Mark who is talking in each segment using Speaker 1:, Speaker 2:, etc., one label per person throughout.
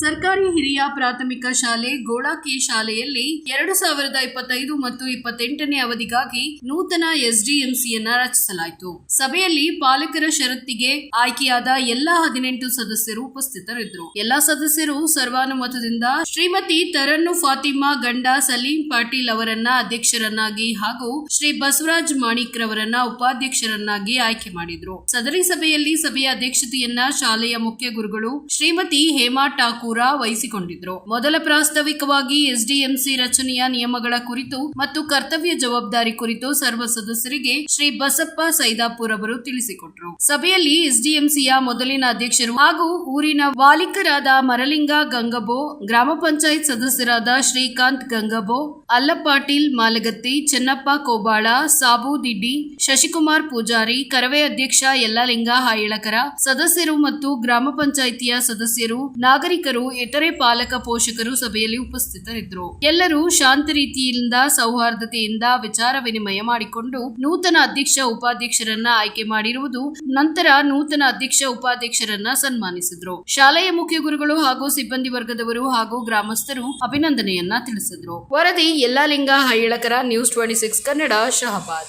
Speaker 1: ಸರ್ಕಾರಿ ಹಿರಿಯ ಪ್ರಾಥಮಿಕ ಶಾಲೆ ಗೋಳಾಕಿ ಶಾಲೆಯಲ್ಲಿ ಎರಡು ಸಾವಿರದ ಇಪ್ಪತ್ತೈದು ಮತ್ತು ಇಪ್ಪತ್ತೆಂಟನೇ ಅವಧಿಗಾಗಿ ನೂತನ ಎಸ್ಡಿಎಂಸಿಯನ್ನ ರಚಿಸಲಾಯಿತು. ಸಭೆಯಲ್ಲಿ ಪಾಲಕರ ಷರತ್ತಿಗೆ ಆಯ್ಕೆಯಾದ ಎಲ್ಲಾ ಹದಿನೆಂಟು ಸದಸ್ಯರು ಉಪಸ್ಥಿತರಿದ್ದರು. ಎಲ್ಲಾ ಸದಸ್ಯರು ಸರ್ವಾನುಮತದಿಂದ ಶ್ರೀಮತಿ ತರನ್ನು ಫಾತಿಮಾ ಗಂಡ ಸಲೀಂ ಪಾಟೀಲ್ ಅವರನ್ನ ಅಧ್ಯಕ್ಷರನ್ನಾಗಿ ಹಾಗೂ ಶ್ರೀ ಬಸವರಾಜ್ ಮಾಣಿಕ್ ರವರನ್ನ ಉಪಾಧ್ಯಕ್ಷರನ್ನಾಗಿ ಆಯ್ಕೆ ಮಾಡಿದ್ರು. ಸದರಿ ಸಭೆಯಲ್ಲಿ ಸಭೆಯ ಅಧ್ಯಕ್ಷತೆಯನ್ನ ಶಾಲೆಯ ಮುಖ್ಯ ಗುರುಗಳು ಶ್ರೀಮತಿ ಹೇಮಾ ಠಾಕೂರ ವಹಿಸಿಕೊಂಡಿದ್ರು. ಮೊದಲ ಪ್ರಾಸ್ತಾವಿಕವಾಗಿ ಎಸ್ಡಿಎಂಸಿ ರಚನೆಯ ನಿಯಮಗಳ ಕುರಿತು ಮತ್ತು ಕರ್ತವ್ಯ ಜವಾಬ್ದಾರಿ ಕುರಿತು ಸರ್ವ ಸದಸ್ಯರಿಗೆ ಶ್ರೀ ಬಸಪ್ಪ ಸೈದಾಪುರ್ ಅವರು ತಿಳಿಸಿಕೊಟ್ರು. ಸಭೆಯಲ್ಲಿ ಎಸ್ಡಿಎಂಸಿಯ ಮೊದಲಿನ ಅಧ್ಯಕ್ಷರು ಹಾಗೂ ಊರಿನ ವಾಲಿಕರಾದ ಮರಲಿಂಗ ಗಂಗಬೋ, ಗ್ರಾಮ ಪಂಚಾಯತ್ ಸದಸ್ಯರಾದ ಶ್ರೀಕಾಂತ್ ಗಂಗಬೋ, ಅಲ್ಲಪಾಟೀಲ್ ಮಾಲಗತ್ತಿ, ಚೆನ್ನಪ್ಪ ಕೋಬಾಳ, ಸಾಬು ದಿಡ್ಡಿ, ಶಶಿಕುಮಾರ್ ಪೂಜಾರಿ, ಕರವೇ ಅಧ್ಯಕ್ಷ ಯಲ್ಲಲಿಂಗ ಹಾಯಳಕರ, ಸದಸ್ಯರು ಮತ್ತು ಗ್ರಾಮ ಪಂಚಾಯಿತಿಯ ಸದಸ್ಯರು, ನಾಗರಿಕರು ಇತರೆ ಪಾಲಕ ಪೋಷಕರು ಸಭೆಯಲ್ಲಿ ಉಪಸ್ಥಿತರಿದ್ದರು. ಎಲ್ಲರೂ ಶಾಂತ ರೀತಿಯಿಂದ, ಸೌಹಾರ್ದತೆಯಿಂದ ವಿಚಾರ ವಿನಿಮಯ ಮಾಡಿಕೊಂಡು ನೂತನ ಅಧ್ಯಕ್ಷ ಉಪಾಧ್ಯಕ್ಷರನ್ನ ಆಯ್ಕೆ ಮಾಡಿರುವುದು ನಂತರ ನೂತನ ಅಧ್ಯಕ್ಷ ಉಪಾಧ್ಯಕ್ಷರನ್ನ ಸನ್ಮಾನಿಸಿದ್ರು. ಶಾಲೆಯ ಮುಖ್ಯ ಗುರುಗಳು ಹಾಗೂ ಸಿಬ್ಬಂದಿ ವರ್ಗದವರು ಹಾಗೂ ಗ್ರಾಮಸ್ಥರು ಅಭಿನಂದನೆಯನ್ನ ತಿಳಿಸಿದ್ರು. ವರದಿ
Speaker 2: Yallalinga Hailakar, news twenty six Kannada, Shahabad.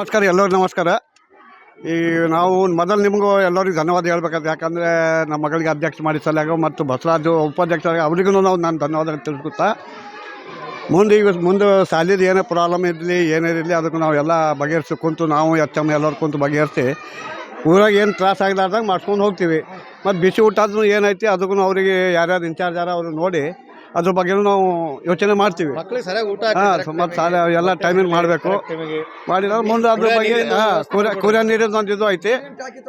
Speaker 3: ನಮಸ್ಕಾರ, ಎಲ್ಲರಿಗೂ ನಮಸ್ಕಾರ. ಈ ನಾವು ಮೊದಲು ನಿಮಗೂ ಎಲ್ಲರಿಗೂ ಧನ್ಯವಾದ ಹೇಳ್ಬೇಕಾದ್ರೆ ಯಾಕಂದರೆ ನಮ್ಮ ಮಗಳಿಗೆ ಅಧ್ಯಕ್ಷ ಮಾಡಿ ಸಲಹೆ ಮತ್ತು ಬಸವರಾಜು ಉಪಾಧ್ಯಕ್ಷರಾಗಿ ಅವರಿಗೂ ನಾವು ನಾನು ಧನ್ಯವಾದ ತಿಳಿಸ್ಕೊತಾ ಮುಂದೆ ಈಗ ಮುಂದೆ ಸಾಲಿದ ಏನೇ ಪ್ರಾಬ್ಲಮ್ ಇರಲಿ, ಏನೇ ಇರಲಿ, ಅದಕ್ಕೆ ನಾವು ಎಲ್ಲ ಬಗೆಹರಿಸಿ ಕುಂತು ನಾವು ಎಚ್ ಎಂ ಎಲ್ಲರೂ ಕುಂತು ಬಗೆಹರಿಸಿ, ಊರಾಗ ಏನು ತ್ರಾಸ ಆಗಲಾರ್ದಂಗೆ ಮಾಡ್ಸ್ಕೊಂಡು ಹೋಗ್ತೀವಿ. ಮತ್ತು ಬಿಸಿ ಊಟ ಆದ್ರೂ ಏನೈತಿ ಅದಕ್ಕೂ ಅವರಿಗೆ ಯಾರ್ಯಾರು ಇನ್ಚಾರ್ಜ್ ಯಾರು ಅವರು ನೋಡಿ ಅದ್ರ ಬಗ್ಗೆ ನಾವು ಯೋಚನೆ ಮಾಡ್ತೀವಿ.
Speaker 4: ಮಕ್ಳಿಗೆ ಸರಿಯಾಗಿ ಊಟ
Speaker 3: ಹಾಂ ಮತ್ತು ಸಾಲ ಎಲ್ಲ ಟೈಮಿಂಗ್. ಮಾಡಬೇಕು ಮಾಡಿದ್ರೆ ಮುಂದೆ ಅದ್ರ ಬಗ್ಗೆ ಹಾಂ ಕುರಿಯ ಕುರಿಯ ನೀರಿನ ಒಂದು ಇದು ಐತಿ.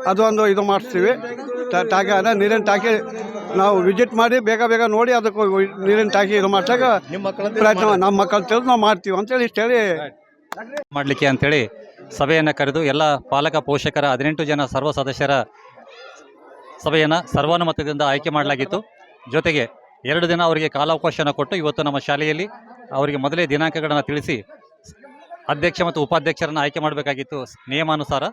Speaker 3: ಅದು ಒಂದು ಇದು ಮಾಡಿಸ್ತೀವಿ. ಟ- ಟಾಕಿ ಅದ ನೀರಿನ ಟಾಕಿ ನಾವು ವಿಸಿಟ್ ಮಾಡಿ ಬೇಗ ಬೇಗ ನೋಡಿ ಅದಕ್ಕೆ ನೀರಿನ ಟಾಕಿ ಇದು ಮಾಡ್ಸಾಗ ಪ್ರಯತ್ನ ನಮ್ಮ ಮಕ್ಕಳು ತಿಳಿದು ನಾವು ಮಾಡ್ತೀವಿ ಅಂತೇಳಿ ಇಷ್ಟು ಹೇಳಿ
Speaker 2: ಮಾಡಲಿಕ್ಕೆ ಅಂತೇಳಿ ಸಭೆಯನ್ನು ಕರೆದು ಎಲ್ಲ ಪಾಲಕ ಪೋಷಕರ ಹದಿನೆಂಟು ಜನ ಸರ್ವ ಸದಸ್ಯರ ಸಭೆಯನ್ನು ಸರ್ವಾನುಮತದಿಂದ ಆಯ್ಕೆ ಮಾಡಲಾಗಿತ್ತು. ಜೊತೆಗೆ ಎರಡು ದಿನ ಅವರಿಗೆ ಕಾಲಾವಕಾಶನ ಕೊಟ್ಟು ಇವತ್ತು ನಮ್ಮ ಶಾಲೆಯಲ್ಲಿ ಅವರಿಗೆ ಮೊದಲೇ ದಿನಾಂಕಗಳನ್ನು ತಿಳಿಸಿ ಅಧ್ಯಕ್ಷ ಮತ್ತು ಉಪಾಧ್ಯಕ್ಷರನ್ನು ಆಯ್ಕೆ ಮಾಡಬೇಕಾಗಿತ್ತು ನಿಯಮಾನುಸಾರ.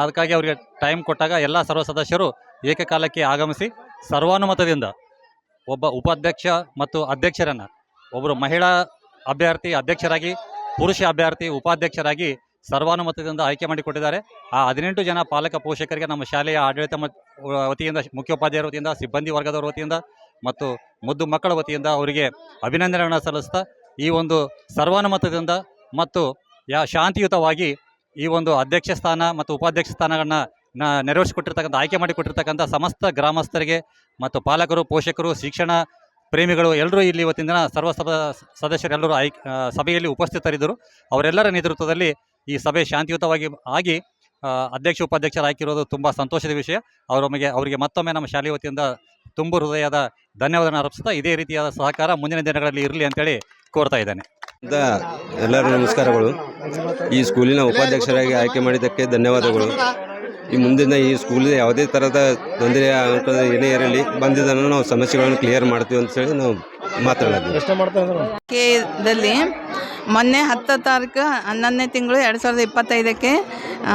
Speaker 2: ಅದಕ್ಕಾಗಿ ಅವರಿಗೆ ಟೈಮ್ ಕೊಟ್ಟಾಗ ಎಲ್ಲ ಸರ್ವ ಸದಸ್ಯರು ಏಕಕಾಲಕ್ಕೆ ಆಗಮಿಸಿ ಸರ್ವಾನುಮತದಿಂದ ಒಬ್ಬ ಉಪಾಧ್ಯಕ್ಷ ಮತ್ತು ಅಧ್ಯಕ್ಷರನ್ನು ಒಬ್ಬರು ಮಹಿಳಾ ಅಭ್ಯರ್ಥಿ ಅಧ್ಯಕ್ಷರಾಗಿ, ಪುರುಷ ಅಭ್ಯರ್ಥಿ ಉಪಾಧ್ಯಕ್ಷರಾಗಿ ಸರ್ವಾನುಮತದಿಂದ ಆಯ್ಕೆ ಮಾಡಿಕೊಟ್ಟಿದ್ದಾರೆ. ಆ ಹದಿನೆಂಟು ಜನ ಪಾಲಕ ಪೋಷಕರಿಗೆ ನಮ್ಮ ಶಾಲೆಯ ಆಡಳಿತ ವತಿಯಿಂದ, ಮುಖ್ಯೋಪಾಧ್ಯಾಯರ ವತಿಯಿಂದ, ಸಿಬ್ಬಂದಿ ವರ್ಗದವರ ವತಿಯಿಂದ ಮತ್ತು ಮುದ್ದು ಮಕ್ಕಳ ವತಿಯಿಂದ ಅವರಿಗೆ ಅಭಿನಂದನೆಗಳನ್ನು ಸಲ್ಲಿಸ್ತಾ ಈ ಒಂದು ಸರ್ವಾನುಮತದಿಂದ ಮತ್ತು ಯಾ ಶಾಂತಿಯುತವಾಗಿ ಈ ಒಂದು ಅಧ್ಯಕ್ಷ ಸ್ಥಾನ ಮತ್ತು ಉಪಾಧ್ಯಕ್ಷ ಸ್ಥಾನಗಳನ್ನ ನೆರವೇರಿಸಿಕೊಟ್ಟಿರ್ತಕ್ಕಂಥ, ಆಯ್ಕೆ ಮಾಡಿಕೊಟ್ಟಿರ್ತಕ್ಕಂಥ ಸಮಸ್ತ ಗ್ರಾಮಸ್ಥರಿಗೆ ಮತ್ತು ಪಾಲಕರು, ಪೋಷಕರು, ಶಿಕ್ಷಣ ಪ್ರೇಮಿಗಳು ಎಲ್ಲರೂ ಇಲ್ಲಿ ಇವತ್ತಿನ ದಿನ ಸರ್ವ ಸದಸ್ಯರೆಲ್ಲರೂ ಆಯ್ಕೆ ಸಭೆಯಲ್ಲಿ ಉಪಸ್ಥಿತರಿದ್ದರು. ಅವರೆಲ್ಲರ ನೇತೃತ್ವದಲ್ಲಿ ಈ ಸಭೆ ಶಾಂತಿಯುತವಾಗಿ ಆಗಿ ಅಧ್ಯಕ್ಷ, ಉಪಾಧ್ಯಕ್ಷರು ಆಯ್ಕಿರೋದು ತುಂಬ ಸಂತೋಷದ ವಿಷಯ. ಅವರೊಮ್ಮೆಗೆ ಅವರಿಗೆ ಮತ್ತೊಮ್ಮೆ ನಮ್ಮ ಶಾಲೆ ವತಿಯಿಂದ ತುಂಬು ಹೃದಯದ ಧನ್ಯವಾದ ಅರ್ಪಿಸ್ತಾ ಇದೇ ರೀತಿಯಾದ ಸಹಕಾರ ಮುಂದಿನ ದಿನಗಳಲ್ಲಿ ಇರಲಿ ಅಂತೇಳಿ ಕೋರ್ತಾ ಇದ್ದಾನೆ.
Speaker 5: ಎಲ್ಲರಿಗೂ ಎಲ್ಲರೂ ನಮಸ್ಕಾರಗಳು. ಈ ಸ್ಕೂಲಿನ ಉಪಾಧ್ಯಕ್ಷರಾಗಿ ಆಯ್ಕೆ ಮಾಡಿದ್ದಕ್ಕೆ ಧನ್ಯವಾದಗಳು. ಈ ಮುಂದಿನ ಈ ಸ್ಕೂಲಿನ ಯಾವುದೇ ತರಹದ ತೊಂದರೆ ಏನೇ ಇರಲಿ ಬಂದಿದ್ದನ್ನು ನಾವು ಸಮಸ್ಯೆಗಳನ್ನು ಕ್ಲಿಯರ್ ಮಾಡ್ತೀವಿ ಅಂತ ಹೇಳಿ ನಾವು ಮಾತಾಡೋದು.
Speaker 4: ಎಷ್ಟ
Speaker 6: ಮೊನ್ನೆ ಹತ್ತು ತಾರೀಕು ಹನ್ನೊಂದನೇ ತಿಂಗಳು ಎರಡು ಸಾವಿರದ ಇಪ್ಪತ್ತೈದಕ್ಕೆ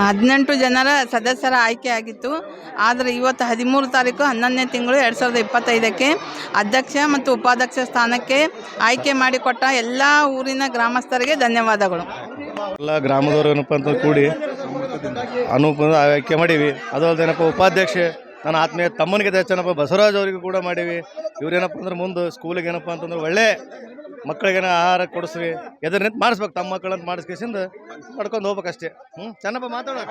Speaker 6: ಹದಿನೆಂಟು ಜನರ ಸದಸ್ಯರ ಆಯ್ಕೆ ಆಗಿತ್ತು. ಆದರೆ ಇವತ್ತು ಹದಿಮೂರು ತಾರೀಕು ಹನ್ನೊಂದನೇ ತಿಂಗಳು ಎರಡು ಸಾವಿರದ ಇಪ್ಪತ್ತೈದಕ್ಕೆ ಅಧ್ಯಕ್ಷ ಮತ್ತು ಉಪಾಧ್ಯಕ್ಷ ಸ್ಥಾನಕ್ಕೆ ಆಯ್ಕೆ ಮಾಡಿಕೊಟ್ಟ ಎಲ್ಲ ಊರಿನ ಗ್ರಾಮಸ್ಥರಿಗೆ ಧನ್ಯವಾದಗಳು.
Speaker 4: ಎಲ್ಲ ಗ್ರಾಮದವರು ಏನಪ್ಪ ಅಂತ ಕೂಡಿ ಅನುಪ ಆಯ್ಕೆ ಮಾಡೀವಿ. ಅದು ಏನಪ್ಪ ಉಪಾಧ್ಯಕ್ಷ ನನ್ನ ಆತ್ಮೀಯ ತಮ್ಮನಿಗೆ ಹೆಚ್ಚನಪ್ಪ ಬಸವರಾಜ್ ಅವರಿಗೂ ಕೂಡ ಮಾಡೀವಿ ಇವ್ರೇನಪ್ಪ ಅಂದ್ರೆ ಮುಂದೆ ಸ್ಕೂಲಿಗೆ ಏನಪ್ಪ ಅಂತಂದ್ರೆ ಒಳ್ಳೆ ಮಕ್ಕಳಿಗೇನ ಆಹಾರ ಕೊಡಿಸ್ರಿ ಎದುರು ನಿಂತು ಮಾಡಿಸ್ಬೇಕು ತಮ್ಮ ಮಕ್ಕಳಂತ ಮಾಡಿಸ್ಕೇಸಿಂದ ಮಾಡ್ಕೊಂಡು ಹೋಗ್ಬೇಕಷ್ಟೇ ಹ್ಞೂ ಚೆನ್ನಪ್ಪ ಮಾತಾಡೋ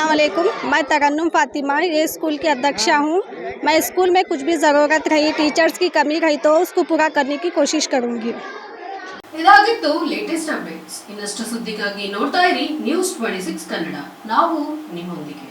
Speaker 7: वालेकुम मैं तरन्नुम फातिमा ये स्कूल की अध्यक्षा हूँ मैं स्कूल में कुछ भी ज़रूरत रही टीचर्स की कमी रही तो उसको पूरा करने की कोशिश करूँगी
Speaker 1: ಇದಾಗಿತ್ತು ಲೇಟೆಸ್ಟ್ ಅಪ್ಡೇಟ್ಸ್ ಇನ್ನಷ್ಟು ಸುದ್ದಿಗಾಗಿ ನೋಡ್ತಾ ಇರಿ ನ್ಯೂಸ್ ಟ್ವೆಂಟಿ ಸಿಕ್ಸ್ ಕನ್ನಡ ನಾವು ನಿಮ್ಮೊಂದಿಗೆ